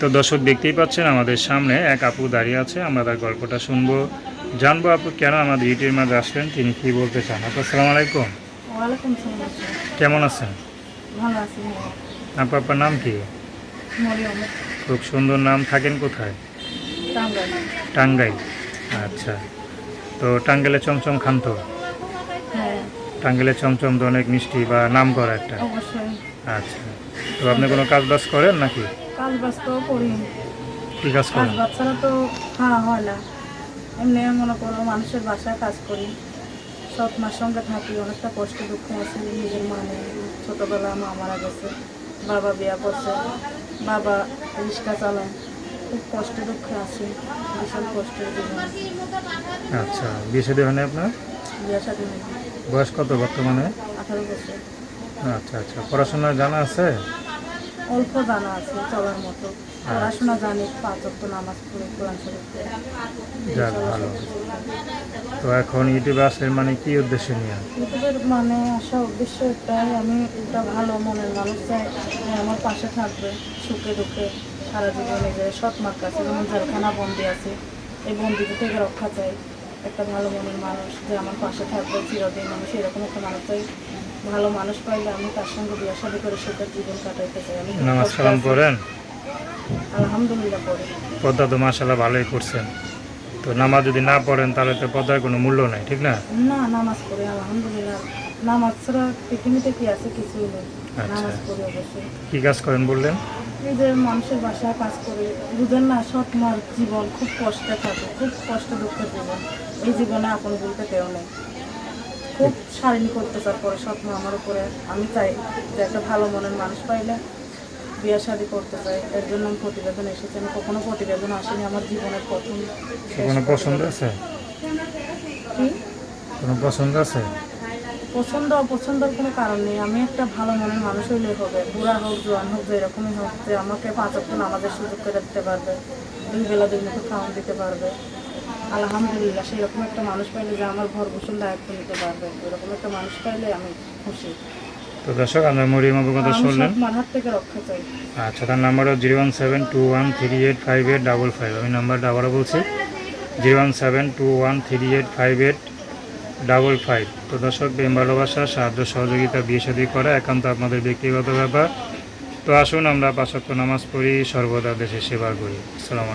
তো দর্শক দেখতেই পাচ্ছেন আমাদের সামনে এক আপু দাঁড়িয়ে আছে আমরা তার গল্পটা শুনব। জানব আপু কেন আমাদের ইউটিউবের মাঝে আসলেন তিনি কি বলতে চান? আপু আসসালামু আলাইকুম। কেমন আছেন? আপু আপনার নাম কি? খুব সুন্দর নাম থাকেন কোথায়? টাঙ্গাইল। আচ্ছা। তো টাঙ্গাইলে চমচম খান তো হ্যাঁ। টাঙ্গাইলে চমচম তো অনেক মিষ্টি বা নাম করা একটা আচ্ছা। তো আপনি কোনো কাজ বাজ করেন নাকি? কাজ বাজ তো করি। কি কাজ করেন? ছাড়া তো খাওয়া হয় না। এমনি মনে করো মানুষের বাসায় কাজ করি। সৎ মার সঙ্গে থাকি অনেকটা কষ্ট দুঃখ আছে নিজের মানে ছোটোবেলা মা মারা গেছে বাবা বিয়া করছে বাবা রিক্সা চালায়। খুব কষ্ট দুঃখে আছি বিশাল কষ্টের জীবন। আচ্ছা বিয়ে শাদী হয়নি আপনার? বিয়া নেই বয়স কত বর্তমানে? আঠারো বছর। আচ্ছা আচ্ছা। পড়াশোনা জানা আছে? অল্প জানা আছে চলার মতো। পড়াশোনা জানি পাঁচ অক্ট নামাজ পড়ে কোরআন শরীফ যাক ভালো। তো এখন ইউটিউবে আসলেন মানে কি উদ্দেশ্য নিয়ে? ইউটিউবের মানে আসা উদ্দেশ্য এটাই আমি একটা ভালো মনের মানুষ চাই আমার পাশে থাকবে সুখে দুঃখে সারা জীবনে যে সৎ মার কাছে যেমন জেলখানা বন্দি আছে এই বন্দিতে থেকে রক্ষা চাই। একটা ভালো মনের মানুষ যে আমার পাশে থাকবে চিরদিন আমি সেরকম একটা মানুষ চাই ভালো মানুষ পাইলে আমি তার সঙ্গে বিয়ে শাদী করে সুখের জীবন কাটাইতে চাই। আমি নামাজ কালাম পড়েন? আলহামদুলিল্লাহ পড়ি। পদ্মা তো মাসাল্লাহ ভালোই করছেন। তো নামাজ যদি না পড়েন তাহলে তো পদ্মার কোনো মূল্য নাই ঠিক না? না নামাজ পড়ি আলহামদুলিল্লাহ। নামাজ ছাড়া পৃথিবীতে কি আছে? কিছুই নেই। আচ্ছা। নামাজ পড়ি অবশ্যই। কি কাজ করেন বললেন? এই যে মানুষের বাসায় কাজ করে বুঝেন না সৎ মার জীবন খুব কষ্টে থাকে খুব কষ্ট দুঃখের জীবন। এই জীবনে আপন বলতে কেউ নেই। খুব সারিনি করতে চার পরে সৎ আমার উপরে। আমি চাই যে একটা ভালো মনের মানুষ পাইলে বিয়ে শাদি করতে চাই। এর জন্য আমি প্রতিবেদন এসেছি। আমি কখনো প্রতিবেদন আসেনি। আমার জীবনের প্রথম কোনো পছন্দ আছে? কোনো পছন্দ আছে? পছন্দ অপছন্দের কোনো কারণ নেই। আমি একটা ভালো মনের মানুষ হইলে হবে। বুড়া হোক জোয়ান হোক যেরকমই হোক যে আমাকে পাঁচ অক্ষণ আমাদের সুযোগ করে দিতে পারবে। দুই বেলা দুই মুখে খাওয়ান দিতে পারবে। আলহামদুলিল্লাহ সেরকম একটা মানুষ পাইলে যে আমার ঘর বসুন দায়িত্ব নিতে পারবে। এরকম একটা মানুষ পাইলে আমি খুশি। তো দর্শক আমরা কথা শুনলেন? আচ্ছা তার number zero one seven two one three eight five eight double five আমি নাম্বারটা আবারও বলছি। Zero one seven two one three eight five eight double five তো দর্শক প্রেম ভালোবাসা সাহায্য সহযোগিতা বিয়ে করা একান্ত আপনাদের ব্যক্তিগত ব্যাপার। তো আসুন আমরা পাঁচক্য নামাজ পড়ি সর্বদা দেশে সেবা করি। আসসালামু